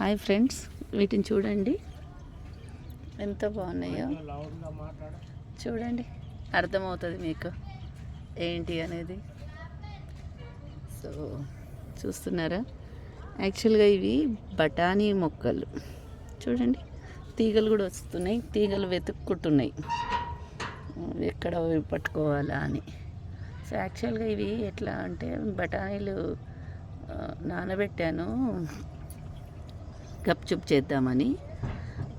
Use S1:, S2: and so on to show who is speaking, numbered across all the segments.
S1: Hi friends వీటిని చూడండి. ఎంత బాగున్నాయో. చూడండి అర్థమవుతుంది మీకు ఏంటి అనేది. సో చూస్తున్నారా? యాక్చువల్గా ఇవి బఠానీ మొక్కలు. చూడండి తీగలు కూడా వస్తున్నాయి తీగలు వెతుక్కుంటున్నాయి ఎక్కడ పట్టుకోవాలా అని. సో యాక్చువల్గా ఇవి ఎట్లా అంటే బఠానీలు నానబెట్టాను. గప్చుప్ చేద్దామని.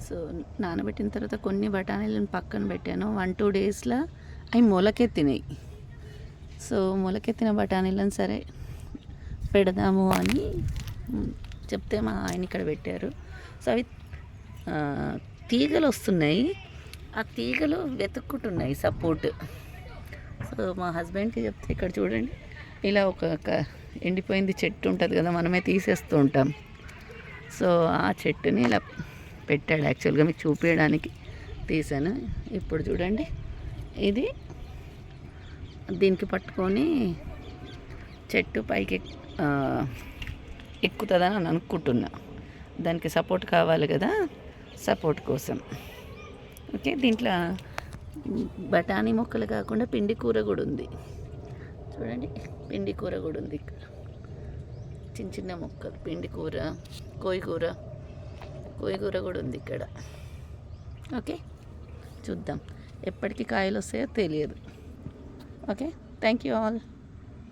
S1: సో నానబెట్టిన తర్వాత కొన్ని బఠానీలను పక్కన పెట్టాను. వన్ టూ డేస్లో అవి మొలకెత్తినాయి సో మొలకెత్తిన బఠానీలను సరే పెడదాము అని చెప్తే మా ఆయన ఇక్కడ పెట్టారు. సో అవి తీగలు వస్తున్నాయి. ఆ తీగలు వెతుక్కుంటున్నాయి సపోర్ట్. సో మా హస్బెండ్కి చెప్తే ఇక్కడ చూడండి ఇలా ఒక క- ఎండిపోయింది చెట్టు ఉంటుంది కదా మనమే తీసేస్తూ ఉంటాం. సో ఆ చెట్టుని ఇలా పెట్టాడు. యాక్చువల్గా మీకు చూపించడానికి తీసాను ఇప్పుడు చూడండి. ఇది దీనికి పట్టుకొని చెట్టు పైకి ఎక్కుతుందని అని అనుకుంటున్నా. దానికి సపోర్ట్ కావాలి కదా? సపోర్ట్ కోసం. ఓకే దీంట్లో బఠానీ మొక్కలు కాకుండా పిండి కూర కూడా ఉంది. చూడండి పిండి కూర కూడా ఉంది ఇక్కడ. చిన్న చిన్న ముక్కలు పిండి కూర కోయికూర కోయికూర కూడా ఉంది ఇక్కడ. ఓకే? చూద్దాం. ఎప్పటికీ కాయలు వస్తాయో తెలియదు. ఓకే? Thank you all.